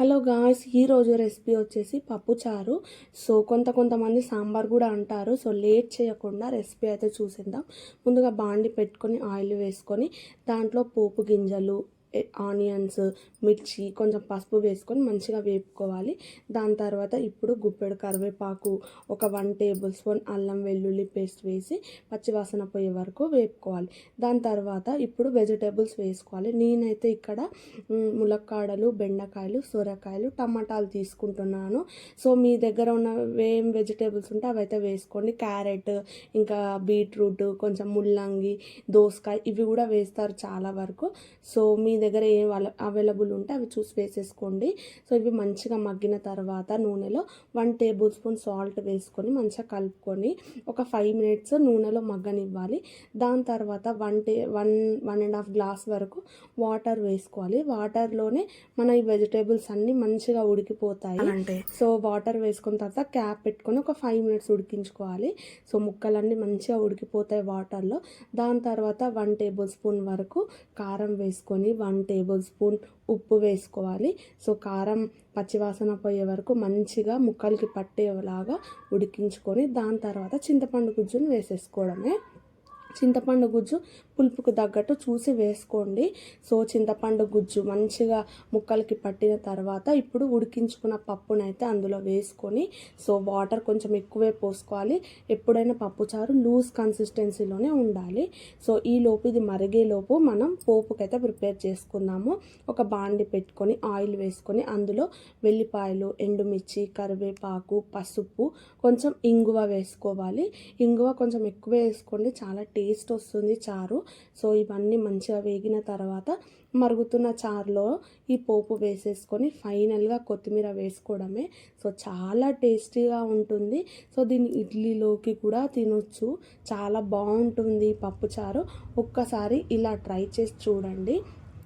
Hello guys ఈరోజు recipe వచ్చేసి పప్పుచారు సో కొంత కొంతమంది సాంబార్ కూడా అంటారు. సో లేట్ చేయకుండా రెసిపీ అయితే చూసేద్దాం. ముందుగా బాండి పెట్టుకొని ఆయిల్ వేసుకొని దాంట్లో పోపు గింజలు ఆనియన్స్ మిర్చి కొంచెం పసుపు వేసుకొని మంచిగా వేపుకోవాలి. దాని తర్వాత ఇప్పుడు గుప్పెడు కరివేపాకు ఒక వన్ టేబుల్ స్పూన్ అల్లం వెల్లుల్లి పేస్ట్ వేసి పచ్చివాసన పోయే వరకు వేపుకోవాలి. దాని తర్వాత ఇప్పుడు వెజిటేబుల్స్ వేసుకోవాలి. నేనైతే ఇక్కడ ములక్కాడలు బెండకాయలు సొరకాయలు టమాటాలు తీసుకుంటున్నాను. సో మీ దగ్గర ఉన్న ఏం వెజిటేబుల్స్ ఉంటే అవైతే వేసుకోండి. క్యారెట్ ఇంకా బీట్రూట్ కొంచెం ముల్లంగి దోసకాయ ఇవి కూడా వేస్తారు చాలా వరకు. సో మీ దగ్గర ఏ అవైలబుల్ ఉంటే అవి చూసి వేసేసుకోండి. సో ఇవి మంచిగా మగ్గిన తర్వాత నూనెలో వన్ టేబుల్ స్పూన్ సాల్ట్ వేసుకొని మంచిగా కలుపుకొని ఒక ఫైవ్ మినిట్స్ నూనెలో మగ్గనివ్వాలి. దాని తర్వాత వన్ టే one one and half glass వరకు వాటర్ వేసుకోవాలి. వాటర్లోనే మన ఈ వెజిటేబుల్స్ అన్నీ మంచిగా ఉడికిపోతాయి. అంటే సో వాటర్ వేసుకున్న తర్వాత క్యాప్ పెట్టుకొని ఒక ఫైవ్ మినిట్స్ ఉడికించుకోవాలి. సో ముక్కలన్నీ మంచిగా ఉడికిపోతాయి వాటర్లో దాని తర్వాత వన్ టేబుల్ స్పూన్ వరకు కారం వేసుకొని వన్ టేబుల్ స్పూన్ ఉప్పు వేసుకోవాలి. సో కారం పచ్చివాసన పోయే వరకు మంచిగా ముక్కలకి పట్టేలాగా ఉడికించుకొని దాని తర్వాత చింతపండు గుజ్జును వేసేసుకోవడమే. చింతపండు గుజ్జు పులుపుకు తగ్గట్టు చూసి వేసుకోండి. సో చింతపండు గుజ్జు మంచిగా ముక్కలకి పట్టిన తర్వాత ఇప్పుడు ఉడికించుకున్న పప్పునైతే అందులో వేసుకొని సో వాటర్ కొంచెం ఎక్కువే పోసుకోవాలి. ఎప్పుడైనా పప్పుచారు లూజ్ కన్సిస్టెన్సీలోనే ఉండాలి. సో ఈ లోపు ఇది మరిగే లోపు మనం పోపుకైతే ప్రిపేర్ చేసుకుందాము. ఒక బాండి పెట్టుకొని ఆయిల్ వేసుకొని అందులో వెల్లిపాయలు ఎండుమిర్చి కరివేపాకు పసుపు కొంచెం ఇంగువ వేసుకోవాలి. ఇంగువ కొంచెం ఎక్కువ వేసుకోండి చాలా టేస్ట్ వస్తుంది చారు. సో ఇవన్నీ మంచిగా వేగిన తర్వాత మరుగుతున్న చారులో ఈ పోపు వేసేసుకొని ఫైనల్గా కొత్తిమీర వేసుకోవడమే. సో చాలా టేస్టీగా ఉంటుంది. సో దీన్ని ఇడ్లీలోకి కూడా తినొచ్చు. చాలా బాగుంటుంది పప్పు పప్పుచారు ఒక్కసారి ఇలా ట్రై చేసి చూడండి.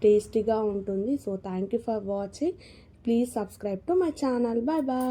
టేస్టీగా ఉంటుంది. So thank you for watching. Please subscribe to my channel. Bye bye.